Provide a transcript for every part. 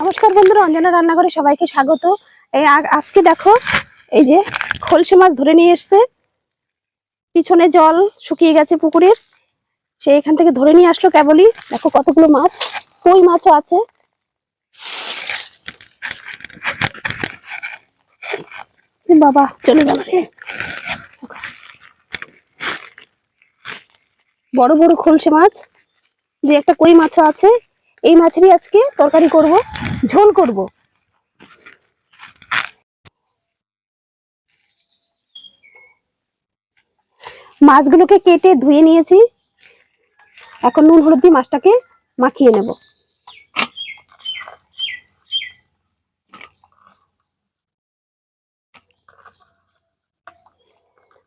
নমস্কার বন্ধুরা, অঞ্জনা রান্নাঘরে সবাইকে স্বাগত। এই আজকে দেখো, এই যে খলসে মাছ ধরে নিয়ে এসছে। পিছনে জল শুকিয়ে গেছে পুকুরের। সে এখান থেকে ধরে নিয়ে আসলো কেবলই। দেখো কতগুলো মাছ, কই মাছও আছে। বাবা, চলে গেল রে। বড় বড় খলসে মাছ যে একটা কই মাছও আছে। এই মাছেরই আজকে তরকারি করব। ঝোল করব। মাছগুলোকে কেটে ধুয়ে নিয়েছি। এখন নুন, হলুদ দিয়ে মাছটাকে মাখিয়ে নেব।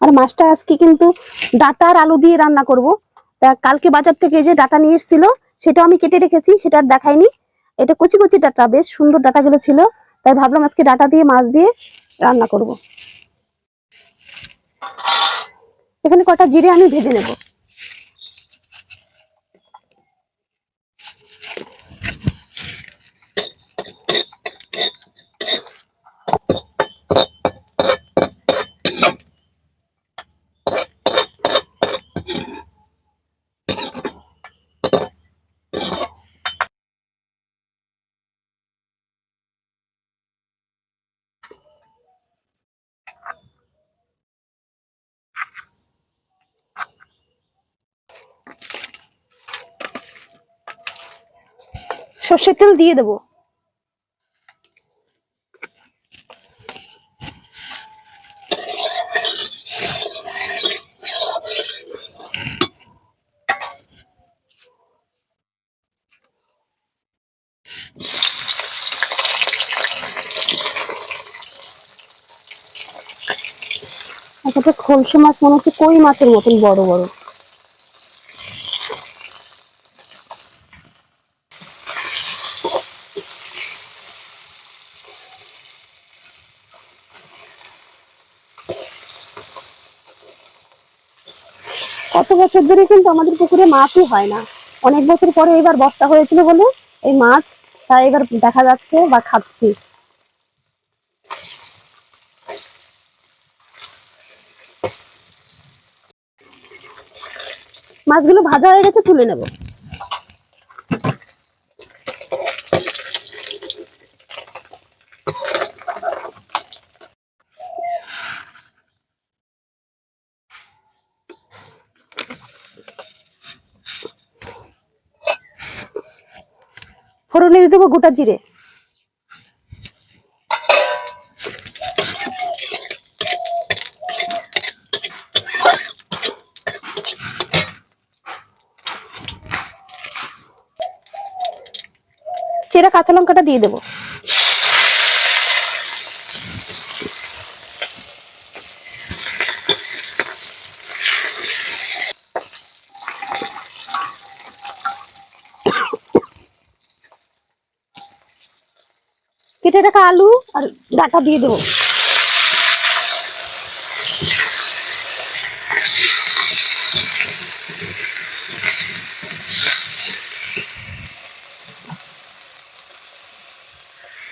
আর মাছটা আজকে কিন্তু ডাটা আর আলু দিয়ে রান্না করব। তা কালকে বাজার থেকে যে ডাটা নিয়ে এসেছিল সেটা আমি কেটে রেখেছি, সেটা আর দেখাইনি। এটা কচি কচি ডাটা, বেশ সুন্দর ডাটাগুলো ছিল। তাই ভাবলাম আজকে ডাটা দিয়ে, মাছ দিয়ে রান্না করব। এখানে কটা জিরে আমি ভেজে নেব। সর্ষের তেল দিয়ে দেবো। একটা খলসে মাছ মনে হচ্ছে কই মাছের মতন বড় বড়। কত বছর ধরে কিন্তু আমাদের পুকুরে মাছই হয় না। অনেক বছর পরে এবার বর্ষা হয়েছিল বলে এই মাছ, তা এবার দেখা যাচ্ছে বা খাচ্ছি। মাছগুলো ভাজা হয়ে গেছে, তুলে নেব। ফোড়নে দিয়ে দেবো গোটা জিরে। চেরা কাঁচা লঙ্কাটা দিয়ে দেবো। কেটে রাখা আলু আর ডাটা দিয়ে দেবো।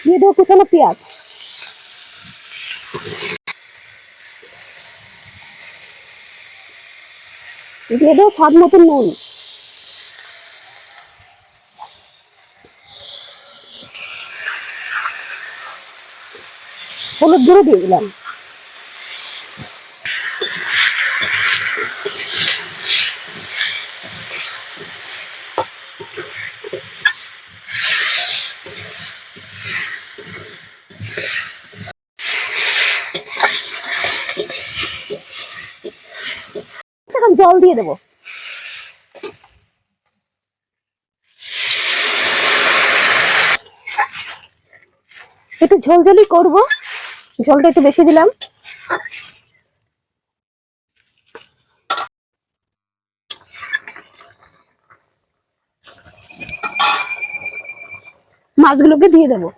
দিয়ে দেবো কুচানো পেঁয়াজ। দিয়ে দেবো স্বাদ মতন নুন। হলুদ গুঁড়ো দিয়ে দিলাম। জল দিয়ে দেবো। একটু ঝোলঝোলি করব। জলটা একটু বেশি দিলাম। মাছগুলোকে দিয়ে দেবো।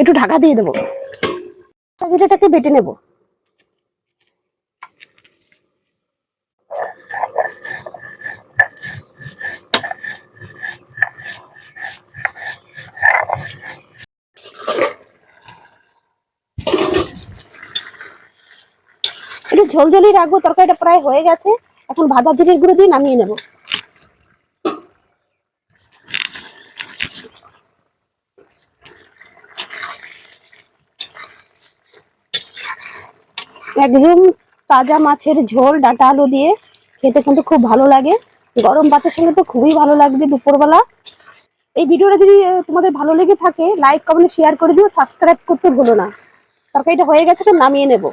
একটু ঢাকা দিয়ে দেবো। জিরেটাকে বেটে নেব। একটু ঝোলঝোলি রাখব, তরকারিটা প্রায় হয়ে গেছে। এখন ভাজা জিরের গুঁড়ো দিয়ে নামিয়ে নেব। একদম তাজা মাছের ঝোল, ডাটা আলু দিয়ে। খেতে কিন্তু খুব ভালো লাগে। গরম ভাতের সঙ্গে তো খুবই ভালো লাগবে দুপুরবেলা। এই ভিডিওটা যদি তোমাদের ভালো লেগে থাকে লাইক কমেন্ট শেয়ার করে দিও। সাবস্ক্রাইব করতে ভুলো না। তরকারিটা হয়ে গেছে তো নামিয়ে নেব।